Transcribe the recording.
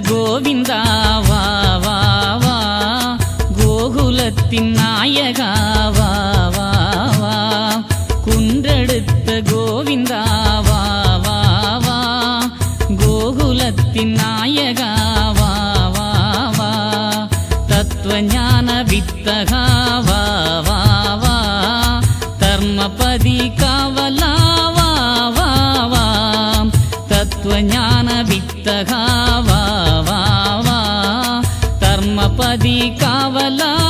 கோவிந்தா வா வா வா. கோகுலத்தின் நாயகா வா வா வா. குன்றெடுத்த கோவிந்தா வா வா வா. கோகுலத்தின் நாயகா வா வா வா. தத்துவஞான வித்தகா வா வா வா. தர்மபதி காவலா வா வா வா. தத்துவஞான విత్తగా వా ధర్మపది కావలా